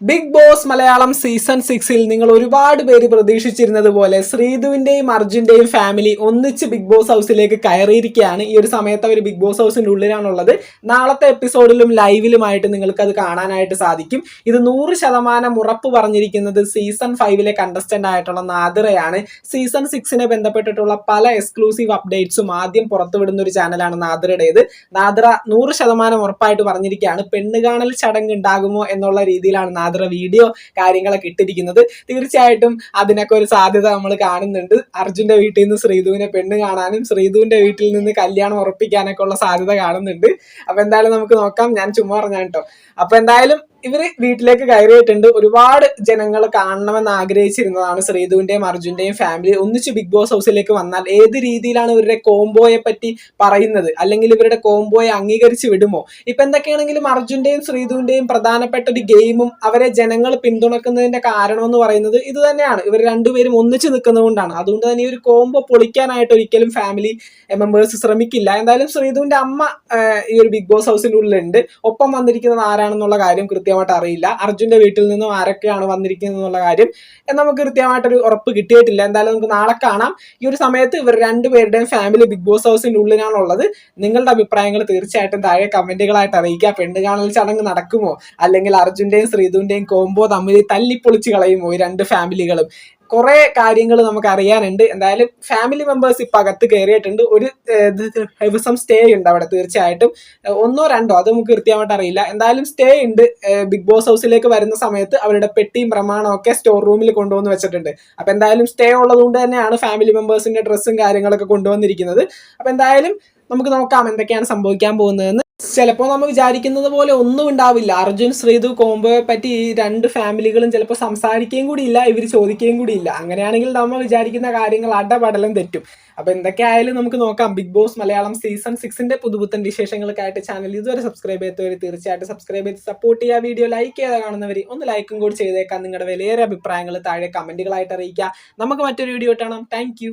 Big boss Malayalam season സിക്സിൽ നിങ്ങൾ ഒരുപാട് പേര് പ്രതീക്ഷിച്ചിരുന്നത് പോലെ ശ്രീധുവിന്റെയും അർജുന്റെയും ഫാമിലി ഒന്നിച്ച് ബിഗ് ബോസ് ഹൗസിലേക്ക് കയറിയിരിക്കുകയാണ്. ഈ ഒരു സമയത്ത് അവർ ബിഗ് ബോസ് ഹൗസിന്റെ ഉള്ളിലാണുള്ളത്. നാളത്തെ എപ്പിസോഡിലും ലൈവിലുമായിട്ട് നിങ്ങൾക്ക് അത് കാണാനായിട്ട് സാധിക്കും. ഇത് നൂറ് ശതമാനം ഉറപ്പ് പറഞ്ഞിരിക്കുന്നത് സീസൺ ഫൈവിലെ കണ്ടസ്റ്റന്റ് ആയിട്ടുള്ള നാദിറയാണ്. സീസൺ സിക്സിനെ ബന്ധപ്പെട്ടിട്ടുള്ള പല എക്സ്ക്ലൂസീവ് അപ്ഡേറ്റ്സും ആദ്യം പുറത്തുവിടുന്ന ഒരു ചാനലാണ് നാദിറയുടേത്. നാദിറ നൂറ് ശതമാനം ഉറപ്പായിട്ട് പറഞ്ഞിരിക്കുകയാണ്. പെണ്ണുകാണൽ ചടങ്ങ് ഉണ്ടാകുമോ എന്നുള്ള രീതിയിലാണ് നാദിറ വീഡിയോ കാര്യങ്ങളൊക്കെ ഇട്ടിരിക്കുന്നത്. തീർച്ചയായിട്ടും അതിനൊക്കെ ഒരു സാധ്യത നമ്മൾ കാണുന്നുണ്ട്. അർജുന്റെ വീട്ടിൽ നിന്ന് ശ്രീധുവിനെ പെണ്ണ് കാണാനും ശ്രീധുവിന്റെ വീട്ടിൽ നിന്ന് കല്യാണം ഉറപ്പിക്കാനൊക്കെ ഉള്ള സാധ്യത കാണുന്നുണ്ട്. അപ്പൊ എന്തായാലും നമുക്ക് നോക്കാം. ഞാൻ ചുമ്മാ പറഞ്ഞാട്ടോ കേട്ടോ അപ്പൊ എന്തായാലും ഇവർ വീട്ടിലേക്ക് കയറിയിട്ടുണ്ട്. ഒരുപാട് ജനങ്ങൾ കാണണമെന്ന് ആഗ്രഹിച്ചിരുന്നതാണ് ശ്രീധുവിന്റെയും അർജുന്റെയും ഫാമിലി ഒന്നിച്ച് ബിഗ് ബോസ് ഹൗസിലേക്ക് വന്നാൽ ഏത് രീതിയിലാണ് ഇവരുടെ കോംബോയെ പറ്റി പറയുന്നത്? അല്ലെങ്കിൽ ഇവരുടെ കോംബോയെ അംഗീകരിച്ച് വിടുമോ? ഇപ്പൊ എന്തൊക്കെയാണെങ്കിലും അർജുന്റെയും ശ്രീധുവിന്റെയും പ്രധാനപ്പെട്ട ഒരു ഗെയിമും അവരെ ജനങ്ങൾ പിന്തുണക്കുന്നതിന്റെ കാരണം എന്ന് പറയുന്നത് ഇത് തന്നെയാണ്. ഇവർ രണ്ടുപേരും ഒന്നിച്ച് നിൽക്കുന്നതുകൊണ്ടാണ്. അതുകൊണ്ട് തന്നെ ഈ ഒരു കോംബോ പൊളിക്കാനായിട്ട് ഒരിക്കലും ഫാമിലി മെമ്പേഴ്സ് ശ്രമിക്കില്ല. എന്തായാലും ശ്രീധുവിന്റെ അമ്മ ഈ ഒരു ബിഗ് ബോസ് ഹൗസിന്റെ ഉള്ളിലുണ്ട്. ഒപ്പം വന്നിരിക്കുന്നത് ആരാണെന്നുള്ള കാര്യം കൃത്യമായിട്ട് അറിയില്ല. അർജുന്റെ വീട്ടിൽ നിന്നും ആരൊക്കെയാണ് വന്നിരിക്കുന്നത് എന്നുള്ള കാര്യം നമുക്ക് കൃത്യമായിട്ടൊരു ഉറപ്പ് കിട്ടിയിട്ടില്ല. എന്തായാലും നമുക്ക് നാളെ കാണാം. ഈ ഒരു സമയത്ത് ഇവർ രണ്ടുപേരുടെയും ഫാമിലി ബിഗ് ബോസ് ഹൗസിന്റെ ഉള്ളിലാണുള്ളത്. നിങ്ങളുടെ അഭിപ്രായങ്ങൾ തീർച്ചയായിട്ടും താഴെ കമന്റുകളായിട്ട് അറിയിക്കുക. പെണ്ണ് കാണൽ ചടങ്ങ് നടക്കുമോ? അല്ലെങ്കിൽ അർജുന്റെയും ശ്രീധുവിന്റെയും കോംബോ തമ്മിൽ തല്ലിപ്പൊളിച്ച് കളയുമോ ഈ രണ്ട് ഫാമിലികളും കുറെ കാര്യങ്ങൾ നമുക്ക് അറിയാനുണ്ട് എന്തായാലും ഫാമിലി മെമ്പേഴ്സ് ഇപ്പൊ അകത്ത് കയറിയിട്ടുണ്ട് ഒരു ദിവസം സ്റ്റേ ഉണ്ട് അവിടെ തീർച്ചയായിട്ടും. ഒന്നോ രണ്ടോ അത് നമുക്ക് കൃത്യമായിട്ട് അറിയില്ല. എന്തായാലും സ്റ്റേ ഉണ്ട്. ബിഗ് ബോസ് ഹൗസിലേക്ക് വരുന്ന സമയത്ത് അവരുടെ പെട്ടിയും പ്രമാണവും ഒക്കെ സ്റ്റോർ റൂമിൽ കൊണ്ടുവന്ന് വെച്ചിട്ടുണ്ട്. അപ്പൊ എന്തായാലും സ്റ്റേ ഉള്ളതുകൊണ്ട് തന്നെയാണ് ഫാമിലി മെമ്പേഴ്സിന്റെ ഡ്രസ്സും കാര്യങ്ങളൊക്കെ കൊണ്ടുവന്നിരിക്കുന്നത്. അപ്പൊ എന്തായാലും നമുക്ക് നോക്കാം എന്തൊക്കെയാണ് സംഭവിക്കാൻ പോകുന്നതെന്ന്. ചിലപ്പോൾ നമ്മൾ വിചാരിക്കുന്നത് പോലെ ഒന്നും ഉണ്ടാവില്ല. അർജുൻ ശ്രീതു കോംബോയെ പറ്റി ഈ രണ്ട് ഫാമിലികളും ചിലപ്പോൾ സംസാരിക്കുകയും കൂടി ഇല്ല ഇവർ ചോദിക്കുകയും കൂടി ഇല്ല. അങ്ങനെയാണെങ്കിൽ നമ്മൾ വിചാരിക്കുന്ന കാര്യങ്ങൾ അടപടലം തെറ്റും. അപ്പൊ എന്തൊക്കെ ആയാലും നമുക്ക് നോക്കാം. ബിഗ് ബോസ് മലയാളം സീസൺ സിക്സിന്റെ പുതുപുത്തൻ വിശേഷങ്ങൾക്കായിട്ട് ചാനൽ ഇതുവരെ സബ്സ്ക്രൈബ് ചെയ്യാത്തവർ തീർച്ചയായിട്ടും സബ്സ്ക്രൈബ് ചെയ്ത് സപ്പോർട്ട് ചെയ്യുക. വീഡിയോ ലൈക്ക് ചെയ്ത് കാണുന്നവർ ഒന്ന് ലൈക്കും കൂടി ചെയ്തേക്കാം. നിങ്ങളുടെ വിലയേറെ അഭിപ്രായങ്ങൾ താഴെ കമന്റുകളായിട്ട് അറിയിക്കുക. നമുക്ക് മറ്റൊരു വീഡിയോ കാണാം. താങ്ക്